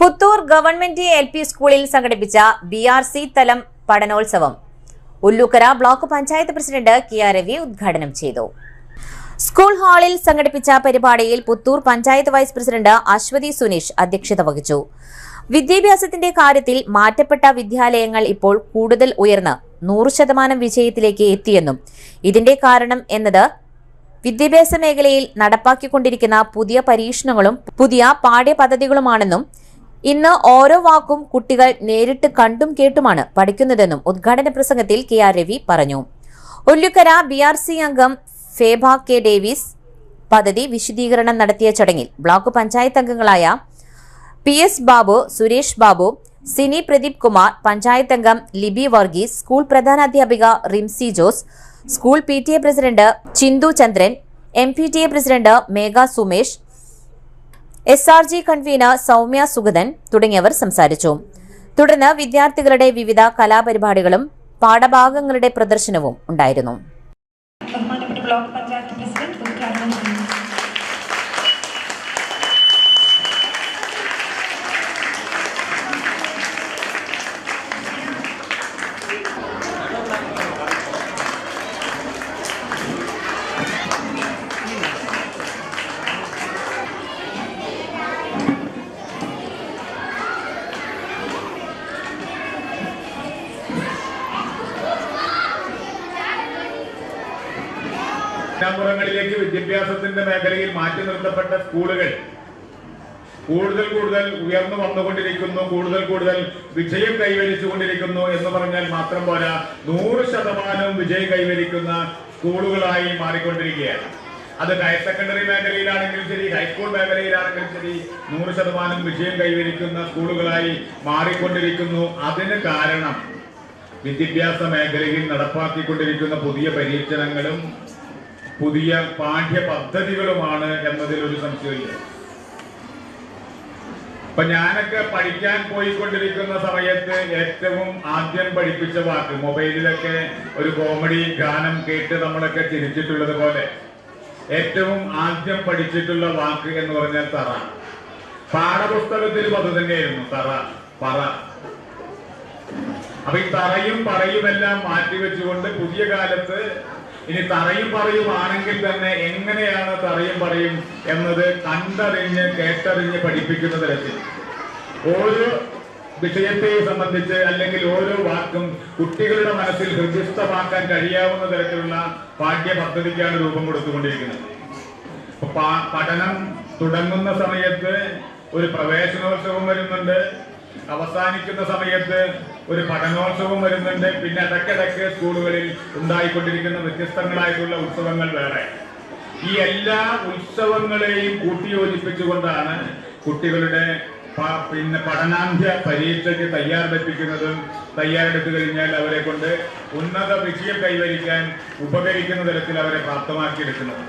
Puthur government L P സ്കൂളിൽ സംഘടിപ്പിച്ച B R C തലം പഠനോത്സവം. Ollukkara block panchayat president K R Ravi ഉദ്ഘാടനം ചെയ്തു. സ്കൂൾ ഹാളിൽ സംഘടിപ്പിച്ച പരിപാടിയിൽ പുത്തൂർ പഞ്ചായത്ത് വൈസ് പ്രസിഡന്റ് അശ്വതി സുനീഷ് അധ്യക്ഷത വഹിച്ചു. വിദ്യാഭ്യാസത്തിന്റെ കാര്യത്തിൽ മാറ്റപ്പെട്ട വിദ്യാലയങ്ങൾ ഇപ്പോൾ കൂടുതൽ ഉയർന്ന് നൂറ് ശതമാനം വിജയത്തിലേക്ക് എത്തിയെന്നും ഇതിന്റെ കാരണം എന്നത് വിദ്യാഭ്യാസ മേഖലയിൽ നടപ്പാക്കിക്കൊണ്ടിരിക്കുന്ന പുതിയ പരീക്ഷണങ്ങളും പുതിയ പാഠ്യപദ്ധതികളുമാണെന്നും ഇന്ന് ഓരോ വാക്കും കുട്ടികൾ നേരിട്ട് കണ്ടും കേട്ടുമാണ് പഠിക്കുന്നതെന്നും ഉദ്ഘാടന പ്രസംഗത്തിൽ കെ ആർ രവി പറഞ്ഞു. ഒല്ലുക്കര ബി ആർ സി അംഗം ഫേബ കെ ഡേവിസ് പദ്ധതി വിശദീകരണം നടത്തിയ ചടങ്ങിൽ ബ്ലോക്ക് പഞ്ചായത്ത് അംഗങ്ങളായ പി എസ് ബാബു സുരേഷ് ബാബു സിനി പ്രദീപ് കുമാർ പഞ്ചായത്ത് അംഗം Libi Varghese school പ്രധാനാധ്യാപിക Rimsy Jose school P T A president Chinthu Chandran M P T A president Megha Sumesh S R G convener Soumya Sugathan തുടങ്ങിയവർ സംസാരിച്ചു. തുടർന്ന് വിദ്യാർത്ഥികളുടെ വിവിധ കലാപരിപാടികളും പാഠഭാഗങ്ങളുടെ പ്രദർശനവും ഉണ്ടായിരുന്നു. പിന്നാമ്പുറങ്ങളിലേക്ക് വിദ്യാഭ്യാസത്തിന്റെ മേഖലയിൽ മാറ്റി നിർത്തപ്പെട്ട സ്കൂളുകൾ കൂടുതൽ കൂടുതൽ ഉയർന്നു വന്നുകൊണ്ടിരിക്കുന്നു കൂടുതൽ കൂടുതൽ വിജയം കൈവരിച്ചുകൊണ്ടിരിക്കുന്നു എന്ന് പറഞ്ഞാൽ മാത്രം പോരാ നൂറ് ശതമാനവും വിജയം കൈവരിക്കുന്ന സ്കൂളുകളായി മാറിക്കൊണ്ടിരിക്കുകയാണ്. അത് ഹയർ സെക്കൻഡറി മേഖലയിലാണെങ്കിലും ശരി ഹൈസ്കൂൾ മേഖലയിലാണെങ്കിലും ശരി നൂറ് ശതമാനം വിജയം കൈവരിക്കുന്ന സ്കൂളുകളായി മാറിക്കൊണ്ടിരിക്കുന്നു. അതിന് കാരണം വിദ്യാഭ്യാസ മേഖലയിൽ നടപ്പാക്കിക്കൊണ്ടിരിക്കുന്ന പുതിയ പരീക്ഷണങ്ങളും പുതിയ പാഠ്യ പദ്ധതികളുമാണ് എന്നതിൽ ഒരു സംശയമില്ല ഇപ്പൊ ഞാനൊക്കെ പഠിക്കാൻ പോയിക്കൊണ്ടിരിക്കുന്ന സമയത്ത് ഏറ്റവും ആദ്യം പഠിപ്പിച്ച വാക്ക് മൊബൈലിലൊക്കെ ഒരു കോമഡി ഗാനം കേട്ട് നമ്മളൊക്കെ ചിരിച്ചിട്ടുള്ളത് പോലെ ഏറ്റവും ആദ്യം പഠിച്ചിട്ടുള്ള വാക്ക് എന്ന് പറഞ്ഞാൽ തറ. പാഠപുസ്തകത്തിൽ അത് തന്നെയായിരുന്നു തറ പറ. അപ്പൊ ഈ തറയും പറയുമെല്ലാം മാറ്റിവെച്ചുകൊണ്ട് പുതിയ കാലത്ത് ഇനി തറയും പറയുവാണെങ്കിൽ തന്നെ എങ്ങനെയാണ് തറയും പറയും എന്നത് കണ്ടറിഞ്ഞ് കേട്ടറിഞ്ഞ് പഠിപ്പിക്കുന്ന തരത്തിൽ ഓരോ വിഷയത്തെ സംബന്ധിച്ച് അല്ലെങ്കിൽ ഓരോ വാക്കും കുട്ടികളുടെ മനസ്സിൽ ഹൃദയസ്ഥമാക്കാൻ കഴിയാവുന്ന തരത്തിലുള്ള പാഠ്യ പദ്ധതിക്കാണ് രൂപം കൊടുത്തുകൊണ്ടിരിക്കുന്നത്. പഠനം തുടങ്ങുന്ന സമയത്ത് ഒരു പ്രവേശനോത്സവം വരുന്നുണ്ട്. അവസാനിക്കുന്ന സമയത്ത് ഒരു പഠനോത്സവം വരുന്നുണ്ട്. പിന്നെ ഇടയ്ക്കിടയ്ക്ക് സ്കൂളുകളിൽ ഉണ്ടായിക്കൊണ്ടിരിക്കുന്ന വ്യത്യസ്തങ്ങളായിട്ടുള്ള ഉത്സവങ്ങൾ വേറെ. ഈ എല്ലാ ഉത്സവങ്ങളെയും കൂട്ടിയോജിപ്പിച്ചുകൊണ്ടാണ് കുട്ടികളുടെ പിന്നെ പഠനാന്ത്യ പരീക്ഷയ്ക്ക് തയ്യാറെടുപ്പിക്കുന്നതും. തയ്യാറെടുത്തു കഴിഞ്ഞാൽ അവരെ കൊണ്ട് ഉന്നത വിജയം കൈവരിക്കാൻ ഉപകരിക്കുന്ന തരത്തിൽ അവരെ പ്രാപ്തമാക്കിയെടുക്കുന്നത്.